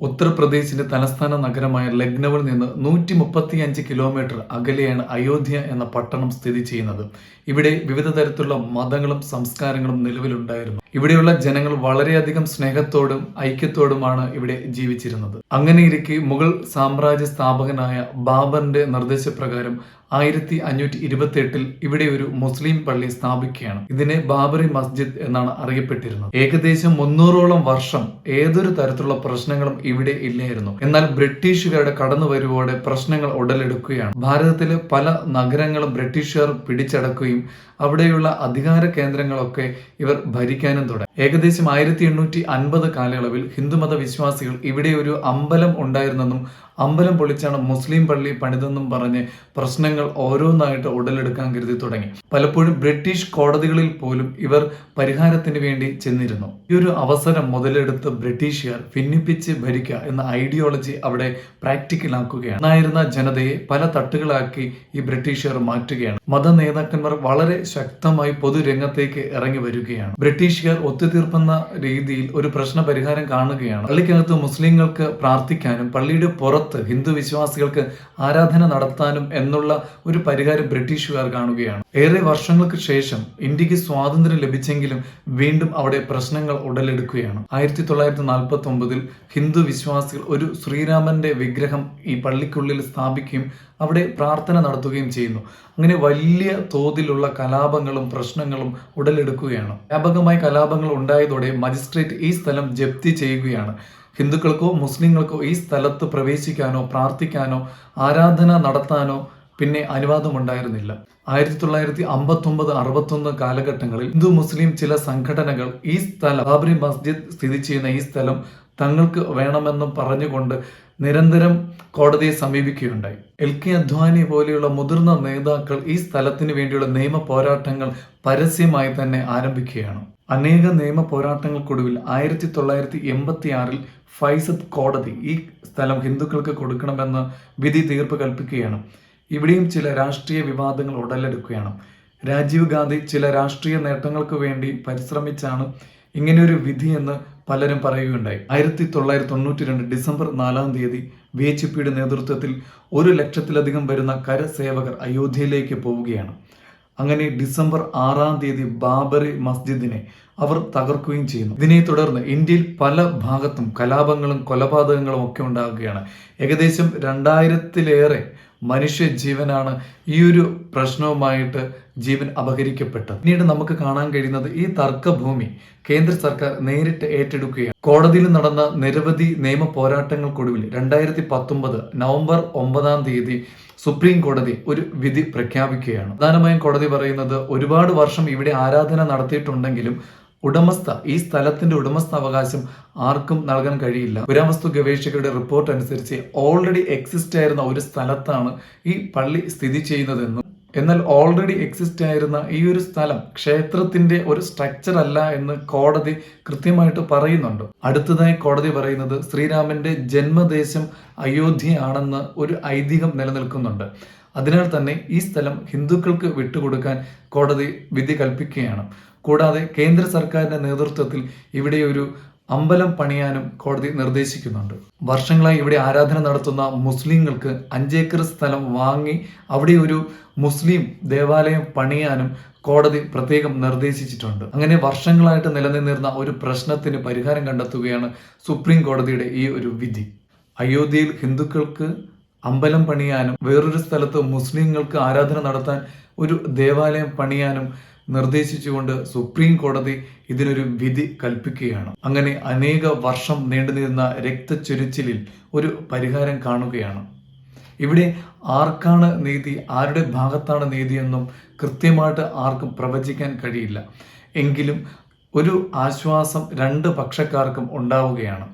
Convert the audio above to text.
ഉത്തർപ്രദേശിന്റെ തലസ്ഥാന നഗരമായ ലക്നൌവിൽ നിന്ന് നൂറ്റി മുപ്പത്തിയഞ്ച് കിലോമീറ്റർ അകലെയാണ് അയോധ്യ എന്ന പട്ടണം സ്ഥിതി ചെയ്യുന്നത്. ഇവിടെ വിവിധ തരത്തിലുള്ള മതങ്ങളും സംസ്കാരങ്ങളും നിലവിലുണ്ടായിരുന്നു. ഇവിടെയുള്ള ജനങ്ങൾ വളരെയധികം സ്നേഹത്തോടും ഐക്യത്തോടുമാണ് ഇവിടെ ജീവിച്ചിരുന്നത്. അങ്ങനെയിരിക്കെ മുഗൾ സാമ്രാജ്യ സ്ഥാപകനായ ബാബറിന്റെ നിർദ്ദേശപ്രകാരം ആയിരത്തി അഞ്ഞൂറ്റി ഇരുപത്തി എട്ടിൽ ഇവിടെ ഒരു മുസ്ലിം പള്ളി സ്ഥാപിക്കുകയാണ്. ഇതിനെ ബാബറി മസ്ജിദ് എന്നാണ് അറിയപ്പെട്ടിരുന്നത്. ഏകദേശം മുന്നൂറോളം വർഷം ഏതൊരു തരത്തിലുള്ള പ്രശ്നങ്ങളും ഇവിടെ ഇല്ലായിരുന്നു. എന്നാൽ ബ്രിട്ടീഷുകാരുടെ കടന്നുവരവോടെ പ്രശ്നങ്ങൾ ഉടലെടുക്കുകയാണ്. ഭാരതത്തിലെ പല നഗരങ്ങളും ബ്രിട്ടീഷുകാർ പിടിച്ചടക്കുകയും അവിടെയുള്ള അധികാര കേന്ദ്രങ്ങളൊക്കെ ഇവർ ഭരിക്കാനും തുടങ്ങി ഏകദേശം ആയിരത്തി എണ്ണൂറ്റി അൻപത് കാലയളവിൽ ഹിന്ദുമത വിശ്വാസികൾ ഇവിടെ ഒരു അമ്പലം ഉണ്ടായിരുന്നെന്നും അമ്പലം പൊളിച്ചാണ് മുസ്ലിം പള്ളി പണിതെന്നും പറഞ്ഞ് പ്രശ്നങ്ങൾ ഓരോന്നായിട്ട് ഉടലെടുക്കാൻ കരുതി തുടങ്ങി. പലപ്പോഴും ബ്രിട്ടീഷ് കോടതികളിൽ പോലും ഇവർ പരിഹാരത്തിന് വേണ്ടി ചെന്നിരുന്നു. ഈ ഒരു അവസരം മുതലെടുത്ത് ബ്രിട്ടീഷുകാർ ഭിന്നിപ്പിച്ച് ഭരിക്കുക എന്ന ഐഡിയോളജി അവിടെ പ്രാക്ടിക്കൽ ആക്കുകയാണ് എന്നായിരുന്ന ജനതയെ പല തട്ടുകളാക്കി ഈ ബ്രിട്ടീഷുകാർ മാറ്റുകയാണ്. മത നേതാക്കന്മാർ വളരെ ശക്തമായി പൊതുരംഗത്തേക്ക് ഇറങ്ങി വരികയാണ്. ബ്രിട്ടീഷുകാർ ഒത്തുതീർപ്പെന്ന രീതിയിൽ ഒരു പ്രശ്ന പരിഹാരം കാണുകയാണ്. പള്ളിക്കകത്ത് മുസ്ലിങ്ങൾക്ക് പ്രാർത്ഥിക്കാനും പള്ളിയുടെ പുറത്ത് ഹിന്ദു വിശ്വാസികൾക്ക് ആരാധന നടത്താനും എന്നുള്ള ഒരു പരിഹാരം ബ്രിട്ടീഷുകാർ കാണുകയാണ്. ഏറെ വർഷങ്ങൾക്ക് ശേഷം ഇന്ത്യയ്ക്ക് സ്വാതന്ത്ര്യം ലഭിച്ചെങ്കിലും വീണ്ടും അവിടെ പ്രശ്നങ്ങൾ ഉടലെടുക്കുകയാണ്. ആയിരത്തി തൊള്ളായിരത്തി നാൽപ്പത്തി ഒമ്പതിൽ ഹിന്ദു വിശ്വാസികൾ ഒരു ശ്രീരാമന്റെ വിഗ്രഹം ഈ പള്ളിക്കുള്ളിൽ സ്ഥാപിക്കുകയും അവിടെ പ്രാർത്ഥന നടത്തുകയും ചെയ്യുന്നു. അങ്ങനെ വലിയ തോതിലുള്ള കലാപങ്ങളും പ്രശ്നങ്ങളും ഉടലെടുക്കുകയാണ്. വ്യാപകമായ കലാപങ്ങൾ ഉണ്ടായതോടെ മജിസ്ട്രേറ്റ് ഈ സ്ഥലം ജപ്തി ചെയ്യുകയാണ്. ഹിന്ദുക്കൾക്കോ മുസ്ലിങ്ങൾക്കോ ഈ സ്ഥലത്ത് പ്രവേശിക്കാനോ പ്രാർത്ഥിക്കാനോ ആരാധന നടത്താനോ പിന്നെ അനുവാദമുണ്ടായിരുന്നില്ല. ആയിരത്തി തൊള്ളായിരത്തി അമ്പത്തി ഒമ്പത് അറുപത്തൊന്ന് കാലഘട്ടങ്ങളിൽ ഹിന്ദു മുസ്ലിം ചില സംഘടനകൾ ഈ സ്ഥലം ബാബറി മസ്ജിദ് സ്ഥിതി ചെയ്യുന്ന ഈ സ്ഥലം തങ്ങൾക്ക് വേണമെന്ന് പറഞ്ഞുകൊണ്ട് നിരന്തരം കോടതിയെ സമീപിക്കുകയുണ്ടായി. എൽ കെ അദ്വാനി പോലെയുള്ള മുതിർന്ന നേതാക്കൾ ഈ സ്ഥലത്തിന് വേണ്ടിയുള്ള നിയമ പോരാട്ടങ്ങൾ പരസ്യമായി തന്നെ ആരംഭിക്കുകയാണ്. അനേക നിയമ പോരാട്ടങ്ങൾക്കൊടുവിൽ ആയിരത്തി തൊള്ളായിരത്തി എൺപത്തി ആറിൽ ഫൈസദ് കോടതി ഈ സ്ഥലം ഹിന്ദുക്കൾക്ക് കൊടുക്കണമെന്ന് വിധി തീർപ്പ് കൽപ്പിക്കുകയാണ്. ഇവിടെയും ചില രാഷ്ട്രീയ വിവാദങ്ങൾ ഉടലെടുക്കുകയാണ്. രാജീവ് ഗാന്ധി ചില രാഷ്ട്രീയ നേട്ടങ്ങൾക്ക് വേണ്ടി പരിശ്രമിച്ചാണ് ഇങ്ങനെയൊരു വിധിയെന്ന് പലരും പറയുകയുണ്ടായി. ആയിരത്തി തൊള്ളായിരത്തി തൊണ്ണൂറ്റി രണ്ട് ഡിസംബർ നാലാം തീയതി വി എച്ച് പിയുടെ നേതൃത്വത്തിൽ ഒരു ലക്ഷത്തിലധികം വരുന്ന കരസേവകർ അയോധ്യയിലേക്ക് പോവുകയാണ്. അങ്ങനെ ഡിസംബർ ആറാം തീയതി ബാബറി മസ്ജിദിനെ അവർ തകർക്കുകയും ചെയ്യുന്നു. ഇതിനെ തുടർന്ന് ഇന്ത്യയിൽ പല ഭാഗത്തും കലാപങ്ങളും കൊലപാതകങ്ങളും ഒക്കെ ഉണ്ടാകുകയാണ്. ഏകദേശം രണ്ടായിരത്തിലേറെ മനുഷ്യ ജീവനാണ് ഈ ഒരു പ്രശ്നവുമായിട്ട് ജീവൻ അപഹരിക്കപ്പെട്ടത്. പിന്നീട് നമുക്ക് കാണാൻ കഴിയുന്നത് ഈ തർക്കഭൂമി കേന്ദ്ര സർക്കാർ നേരിട്ട് ഏറ്റെടുക്കുകയാണ്. കോടതിയിൽ നടന്ന നിരവധി നിയമ പോരാട്ടങ്ങൾക്കൊടുവിൽ രണ്ടായിരത്തി പത്തൊമ്പത് നവംബർ ഒമ്പതാം തീയതി സുപ്രീം കോടതി ഒരു വിധി പ്രഖ്യാപിക്കുകയാണ്. പ്രധാനമായും കോടതി പറയുന്നത് ഒരുപാട് വർഷം ഇവിടെ ആരാധന നടത്തിയിട്ടുണ്ടെങ്കിലും ഉടമസ്ഥ ഈ സ്ഥലത്തിന്റെ ഉടമസ്ഥ അവകാശം ആർക്കും നൽകാൻ കഴിയില്ല. പുരാവസ്തു ഗവേഷകരുടെ റിപ്പോർട്ട് അനുസരിച്ച് ഓൾറെഡി എക്സിസ്റ്റ് ആയിരുന്ന ഒരു സ്ഥലത്താണ് ഈ പള്ളി സ്ഥിതി ചെയ്യുന്നതെന്നും എന്നാൽ ഓൾറെഡി എക്സിസ്റ്റ് ആയിരുന്ന ഈ ഒരു സ്ഥലം ക്ഷേത്രത്തിന്റെ ഒരു സ്ട്രക്ചർ അല്ല എന്ന് കോടതി കൃത്യമായിട്ട് പറയുന്നുണ്ട്. അടുത്തതായി കോടതി പറയുന്നത് ശ്രീരാമന്റെ ജന്മദേശം അയോധ്യയാണെന്ന് ഒരു ഐതിഹ്യം നിലനിൽക്കുന്നുണ്ട്. അതിനാൽ തന്നെ ഈ സ്ഥലം ഹിന്ദുക്കൾക്ക് വിട്ടുകൊടുക്കാൻ കോടതി വിധി കൽപ്പിക്കുകയാണ്. കൂടാതെ കേന്ദ്ര സർക്കാരിന്റെ നേതൃത്വത്തിൽ ഇവിടെ ഒരു അമ്പലം പണിയാനും കോടതി നിർദ്ദേശിക്കുന്നുണ്ട്. വർഷങ്ങളായി ഇവിടെ ആരാധന നടത്തുന്ന മുസ്ലിങ്ങൾക്ക് അഞ്ചേക്കർ സ്ഥലം വാങ്ങി അവിടെ ഒരു മുസ്ലിം ദേവാലയം പണിയാനും കോടതി പ്രത്യേകം നിർദ്ദേശിച്ചിട്ടുണ്ട്. അങ്ങനെ വർഷങ്ങളായിട്ട് നിലനിന്നിരുന്ന ഒരു പ്രശ്നത്തിന് പരിഹാരം കണ്ടെത്തുകയാണ് സുപ്രീം കോടതിയുടെ ഈ ഒരു വിധി. അയോധ്യയിൽ ഹിന്ദുക്കൾക്ക് അമ്പലം പണിയാനും വേറൊരു സ്ഥലത്ത് മുസ്ലിങ്ങൾക്ക് ആരാധന നടത്താൻ ഒരു ദേവാലയം പണിയാനും നിർദ്ദേശിച്ചുകൊണ്ട് സുപ്രീം കോടതി ഇതിനൊരു വിധി കൽപ്പിക്കുകയാണ്. അങ്ങനെ അനേക വർഷം നീണ്ടുനിന്ന രക്തച്ചൊരിച്ചിലിൽ ഒരു പരിഹാരം കാണുകയാണ്. ഇവിടെ ആർക്കാണ് നീതി ആരുടെ ഭാഗത്താണ് നീതി എന്നും കൃത്യമായിട്ട് ആർക്കും പ്രവചിക്കാൻ കഴിയില്ല. എങ്കിലും ഒരു ആശ്വാസം രണ്ട് പക്ഷക്കാർക്കും ഉണ്ടാവുകയാണ്.